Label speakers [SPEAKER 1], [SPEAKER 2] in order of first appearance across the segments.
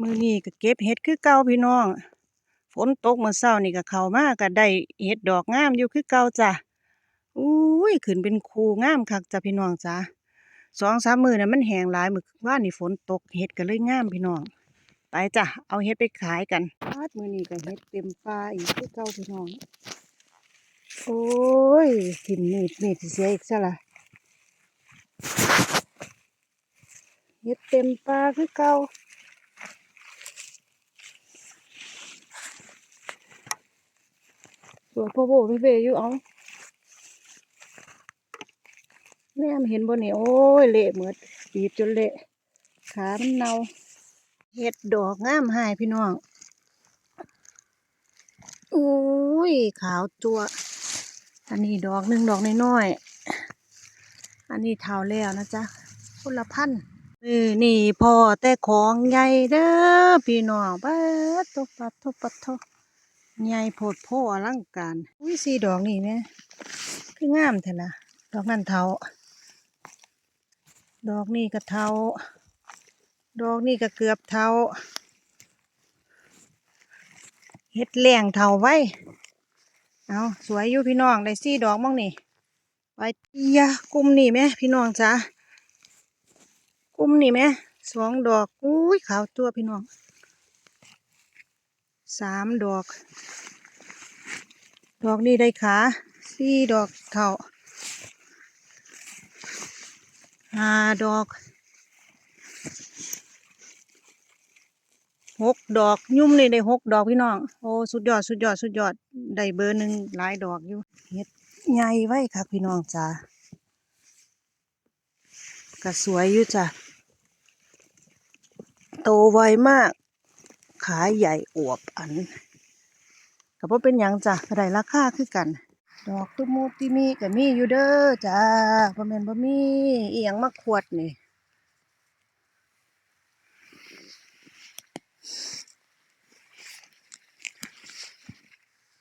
[SPEAKER 1] มื้อนี้ก็เก็บเห็ดคือเก่าพี่น้อง ฝนตกเมื่อเช้านี่ก็เข้ามาก็ได้เห็ดดอกงามอยู่คือเก่าจ้ะอุ้ยขึ้นเป็นคูงามคักจ้ะพี่น้องจ้ะสองสามมือน่ะมันแห้งหลายมื้อว่านนี่ฝนตกเห็ดก็เลยงามพี่น้อง ไปจ้ะเอาเห็ดไปขายกันปาดมื้อนี้ก็เห็ดเต็มป่าอีกคือเก่าพี่น้องโอ้ยถิ่นมีดมีดเสียอีกซะละเห็ดเต็มป่าคือเก่า ตัวพ่อโบพี่เบอยู่เอาแม่มเห็นบ่นี่โอ้ยเละเหมือดบีบจนเละขามันเน่าเห็ดดอกงามหายพี่น้องโอ้ยขาวจัวอันนี้ดอกหนึ่งดอกน้อยๆอันนี้เท่าแล้วนะจ๊ะคนละพันเออนี่พ่อแต่ของใหญ่เด้อพี่น้องปัดทบปัดทบปัดทบ ใหญ่โพดโพอลังการ อุ้ยสีดอกนี่แม่คืองามแท้ละดอกนั่นเทาดอกนี่ก็เทาดอกนี่ก็เกือบเทาเฮ็ดแหลงเทาไว้ เอาสวยอยู่พี่น้องได้สี่ดอกมั่งนี่ไปอียะกลุ่มนี่แม่พี่น้องจ้ากลุ่มนี่แม่สองดอกอุ้ยขาวตัวพี่น้อง สามดอก ดอกนี้ได้ขาสี่ดอกเท่าห้าดอกหกดอกยุ่มนี่ได้หกดอกพี่น้องโอ้สุดยอดสุดยอดสุดยอดได้เบอร์หนึ่งหลายดอกอยู่เฮ็ดใหญ่ไว้ครับพี่น้องจ้าก็สวยอยู่จ้ะโตไวมาก ขาใหญ่อวบอันก็บ่เป็นหยังจ้ะก็ได้ราคาคือกัน ดอกตุ้มูติมีก็มีอยู่เด้อจ้าบ่แม่นบ่มีอีหยังมาขวดนี่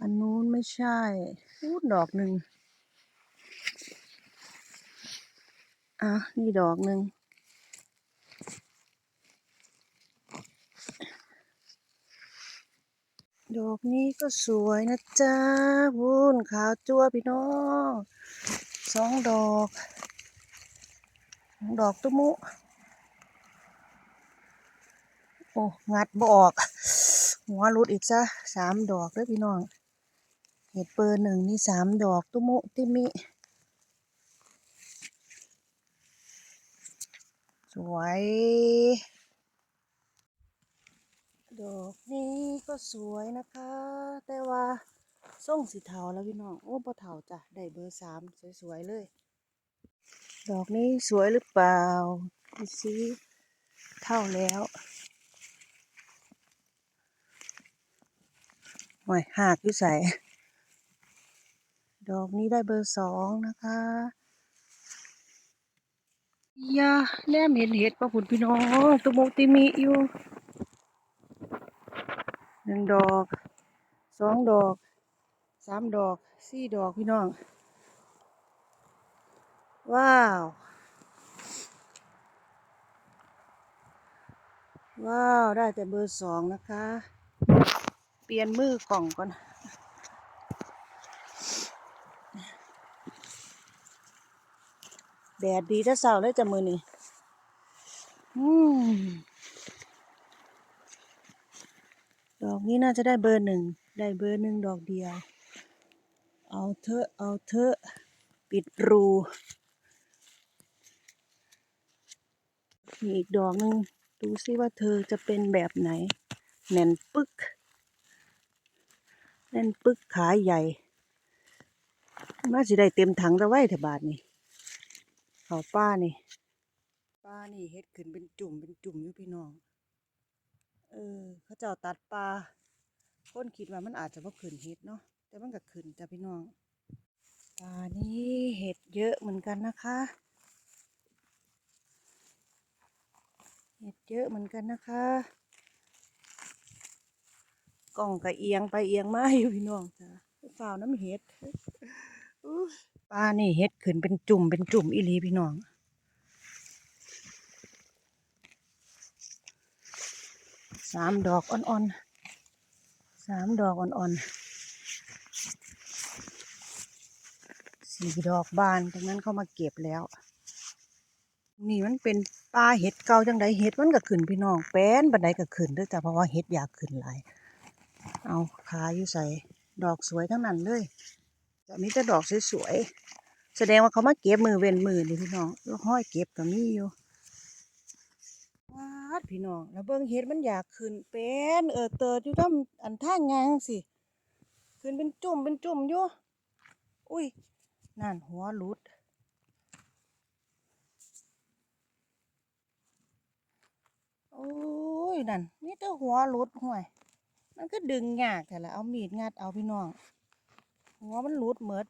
[SPEAKER 1] อันนู้นไม่ใช่อู้ดอกหนึ่งอะนี่ดอกหนึ่ง ดอกนี้ก็สวยนะจ๊ะวุ้นขาวจั่วพี่น้องสองดอก ดอกตุ้มุ โอ้งัดบออก หัวรุดอีกซะสามดอกเด้อพี่น้อง เห็ดเบอร์หนึ่งนี่สามดอกตุ้มุติมิ สวย ดอกนี้ ก็สวยนะคะ แต่ว่าส่งสีเทาแล้วพี่น้อง โอ้พอเทาจ้ะ ได้เบอร์สามสวยๆเลย ดอกนี้สวยหรือเปล่าดูสิเท่าแล้วหอยหากอยู่ใส่ดอกนี้ได้เบอร์สองนะคะยาแนมเห็นเห็ดปะคุณพี่น้องตุโมติมิอยู่ หนึ่งดอกสองดอกสามดอกสี่ดอกพี่น้อง ว้าว ว้าว ได้แต่เบอร์สองนะคะ เปลี่ยนมือกล่องก่อนแดดดีถ้าเสาร์เลยจะมือนี่อืม ดอกนี้น่าจะได้เบอร์หนึ่ง ได้เบอร์หนึ่งดอกเดียว เอาเถอะ เอาเถอะ ปิดรูมีอีกดอกหนึ่งดูซิว่าเธอจะเป็นแบบไหน แน่นปึก แน่นปึกขาใหญ่มาสิได้เต็มถังตะไว้เถอะบาทนี่เขาป้านี่ ป้านี่เฮ็ดขึ้นเป็นจุ่มเป็นจุ่มอยู่พี่น้อง เออ เขาเจ้าตัดปลาคนคิดว่ามันอาจจะบ่ขึ้นเฮ็ดเนาะแต่มันก็ขึ้นจ้ะพี่น้องปลานี้เห็ดเยอะเหมือนกันนะคะ เห็ดเยอะเหมือนกันนะคะกล่องก็เอียงไปเอียงมาอยู่พี่น้องจ้ะฝ่าวน้ำเห็ดปลานี่เห็ดขึ้นเป็นจุ่มเป็นจุ่มอีหลีพี่น้อง สามดอกอ่อนๆสามดอกอ่อนๆสี่ดอกบานจากนั้นเขามาเก็บแล้ว นี่มันเป็นปลาเห็ดเก่าจังไดเห็ดมันก็ขึ้นพี่น้องแป้นบันไดก็ขึ้นด้วยจ้ะเพราะว่าเห็ดอยากขึ้นหลาย เอาขาอยู่ใส่ดอกสวยทั้งนั้นเลยจะมีแต่ดอกสวยๆแสดงว่าเขามาเก็บมือเว้นมือนี่พี่น้องห้อยเก็บก็มีอยู่ ดพี่น้องแล้วเบิ่งเห็ดมันอยากขึ้นเป็นเออเติดอยู่ทำอันท่างยางสิขึ้นเป็นจุ่มเป็นจุ่มอยู่อุ้ยนั่นหัวหลุดโอ้ยนั่นมีแต่หัวหลุดห่วยมันก็ดึงยากแต่ละเอามีดงัดเอาพี่น้อง หัวมันหลุดเหมด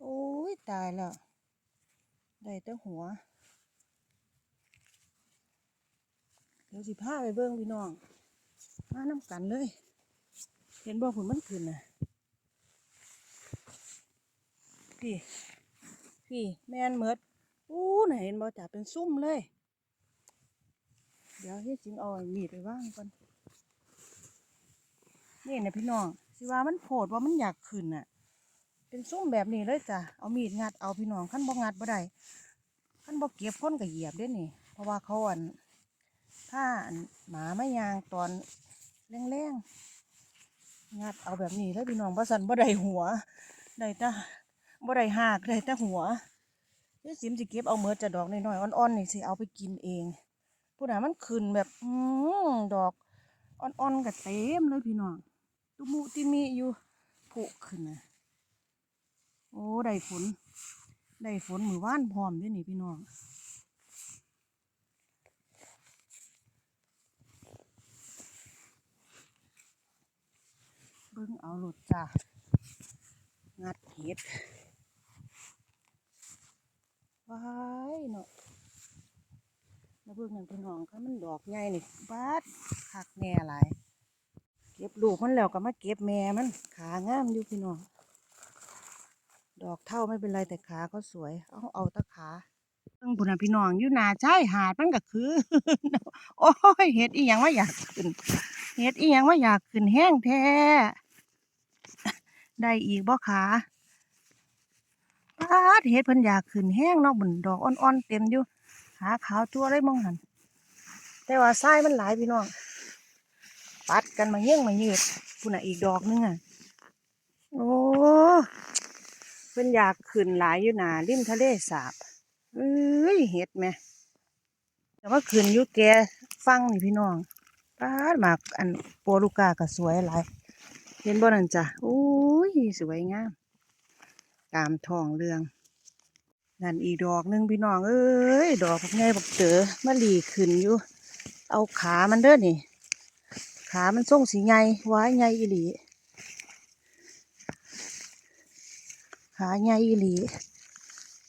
[SPEAKER 1] โอ้ยตายแล้วได้แต่หัว เดี๋ยวสิพาไปเบิ่งพี่น้อง มาน้ำกันเลย เห็นบ่ผุนมันขึ้นน่ะพี่พี่แม่นเมดอู้น่ะเห็นบ่จ่าเป็นซุ่มเลย เดี๋ยวที่จิงเอามีดไปว่างก่อน นี่นะพี่น้อง สิว่ามันโผดว่ามันอยากขึ้นน่ะ เป็นส้มแบบนี้เลยจ้ะ เอามีดงัดเอาพี่น้องขั้นบ่งัดบ่ได้ขั้นบ่เก็บคนก็เหยียบเด้นี่ เพราะว่าเขาอัน ถ้าหมาไม่ยางตอนแรงๆงัดเอาแบบนี้เลยพี่น้องบ่สันบ่ได้หัวได้ต่บ่ได้หากได้ต่หัวเดี๋ยวสิมสิเก็บเอาเมือจะดอกน้อยๆอ่อนๆนี่สิเอาไปกินเองผู้ใดมันขึ้นแบบอืมดอกอ่อนๆกับเต็มเลยพี่น้องตุมุติมีอยู่ผุขึ้นนะโอ้ได้ฝนได้ฝนมือว่านพร้อมเด้วยนี่พี่น้อง เบิ่งเอาหลุดจ้างัดเห็ดว้ายเนาะแล้วเบิ่งนั่นพี่น้องค่ะมันดอกใหญ่นี่บาดคักแน่หลาย เก็บลูกมันแล้วก็มาเก็บแม่มัน ขางามอยู่พี่น้อง ดอกเท่าไม่เป็นไรแต่ขาก็สวย เอาเอาตะขาเบิ่งพุ่นน่ะพี่น้องอยู่น้าชายหาดมันก็คือ โอ้ยเฮ็ดอีหยังว่าอยากขึ้นเฮ็ดอีหยังว่าอยากขึ้นแห้งแท้ ได้อีกบ่ขาบาดเฮ็ดเพิ่นอยากขึ้นแห้งเนาะบุญดอกอ่อนๆเต็มอยู่หาขาวตัวเลยมองหันแต่ว่าทรายมันหลายพี่น้องปัดกันมาเยี่ยงมายืดพุ่นอะอีกดอกนึงอะโอ้เพิ่นอยากขึ้นหลายอยู่หนาริมทะเลสาบเอ้ยเห็ดไหมแต่ว่าขึ้นอยู่แกฟังนี่พี่น้องปาดหมากอันโปรลูกาก็สวยหลายเห็นบ่นั่นจ้ะโอ้ สวยงาม ตามทองเรือง นั่นอีดอกหนึงพี่น้องเอ้ย ดอกบักไงบักเต๋อมาหลีขึ้นอยู่ เอาขามันเด้อนี่ ขามันส่งสีไงไว้ไงอีหลีขาไงอีหลี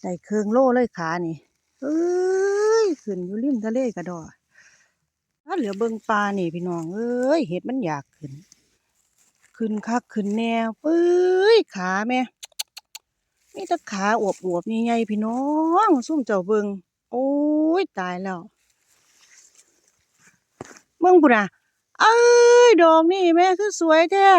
[SPEAKER 1] ได้เครื่องโล่เลยขานี่เอ้ยขึ้นอยู่ริมทะเลกระดอถ้าเหลือเบิงปลานี่พี่น้องเอ้ยเห็ดมันอยากขึ้น ขึ้นคักขึ้นแนวปื้ยขาแม่มีแต่ขาอวบอวบๆใหญ่ๆพี่น้องซุ่มเจ้าเบิงโอ้ยตายแล้วเมืองบุระเอ้ยดอกนี่แม่คือสวยแท้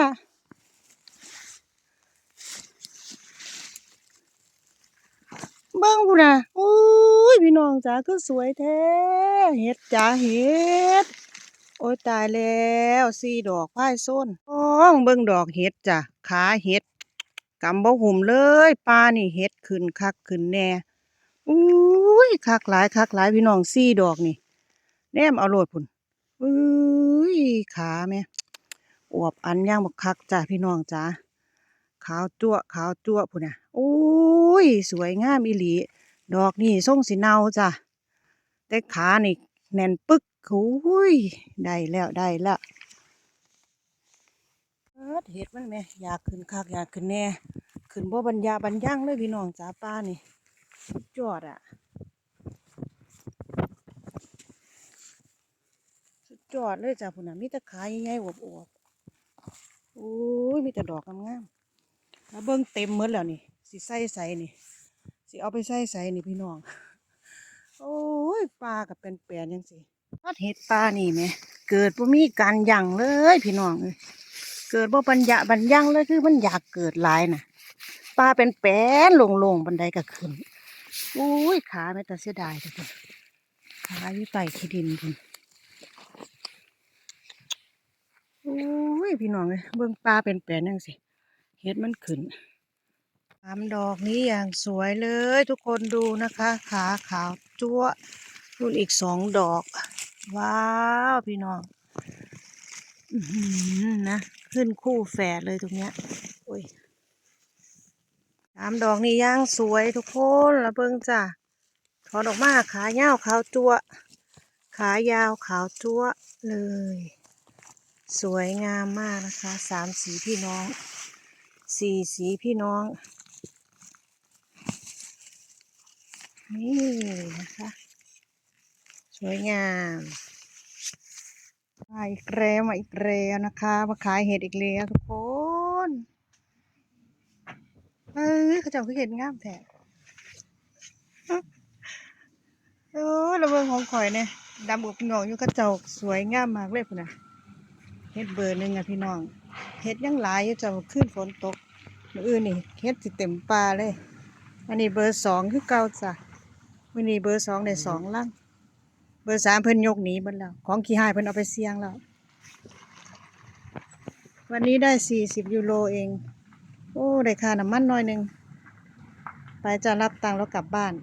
[SPEAKER 1] เบิ่งบุระโอ้ยพี่น้องจ๋าคือสวยแท้เห็ดจ๋าเห็ด อ้ยตายแล้วสี่ดอกพายส้นอ้องเบิ่งดอกเห็ดจ้ะขาเห็ดกำบ่หุ่มเลยปลานี่เฮ็ดขึ้นคักขึ้นแน่อุ้ยคักหลายคักหลายพี่น้องสี่ดอกนี่แนมเอาโลดพุ่นอุ้ยขาแม่อวบอันย่างบักคักจ้ะพี่น้องจ้าขาวจั่วขาวจั่วพุ่นน่ะอุ้ยสวยงามอีหลี ดอกนี่ทรงสีเนาจ้ะแต่ขานี่แน่นปึก โอ้ยได้แล้วได้ล้วเห็ดมันแหม่อยากขึ้นคักอยากขึ้นแน่ขึ้นบ่บรรยาบรรยั่งเลยพี่น้องจ้าป้านี่สุดยอดอะ สุดยอดเลยจ้าพุ่นน่ะมีแต่ขาใหญ่ๆอวบๆโอ้ยมีแต่ดอกงามๆแล้วเบิ่งเต็มหมดแล้วนี่สิใส่ใส่นี่สิเอาไปใส่ใส่นี่พี่น้อง โอ้ยปลากับเป็นแปลนยังสิ ทอดเห็ดปลานี่แหมเกิดบ่มีการยั้งเลย พี่น้องเอ้ยเกิดบ่ปัญญาบัญญังเลยคือมันอยากเกิดหลายน่ะปลาเป็นแป้นลงๆบันไดก็ขึ้นอุ้ยขาแม่แต่เสียดายทุกคนขาอยู่ใต้ขี้ดินพุ่นอุ้ยพี่น้องเอ้ยเบิ่งปลาเป็นแป้นจังซี่เฮ็ดมันขึ้นสามดอกนี้อย่างสวยเลย ทุกคนดูนะคะ ขาขาวจัวรุ่นอีกสองดอก ว้าวพี่น้องนะขึ้นคู่แฝดเลยตรงเนี้ยโอ้ยสามดอกนี่ย่างสวยทุกคนละเบิ่งจ้ะถอนออกมาขายาขาวจัวขายาวขาวจัวเลย สวยงามมากนะคะสามสีพี่น้องสี่สีพี่น้อง นี่นะคะ วยงามมาอีกแล้วมาอีกแล้วนะคะมาขายเห็ดอีกแล้วทุกคนเอ้ยเขาเจ้าคือเห็ดงามแท้โอ้ยระเบิงของข่อยเนี่ยดำอบหงอกอยู่กระเจ้าสวยงามมากเลยพุ่นนะเห็ดเบอร์หนึ่งอะพี่น้องเห็ดยังหลายอยู่เจ้าขึ้นฝนตกมืออื่นนี่เห็ดสิเต็มป่าเลย อันนี้เบอร์สองคือเก่าจ้ะมื้อนี้เบอร์สองได้สองลัง เบอร์สามเพิ่นยกหนีเบิดแล้ว ของขี้หายเพิ่นเอาไปเสี่ยงแล้ว วันนี้ได้สี่สิบยูโรเอง โอ้ ได้ค่าน้ำมันหน้อยหนึ่ง ไปจะรับตังค์แล้วกลับบ้าน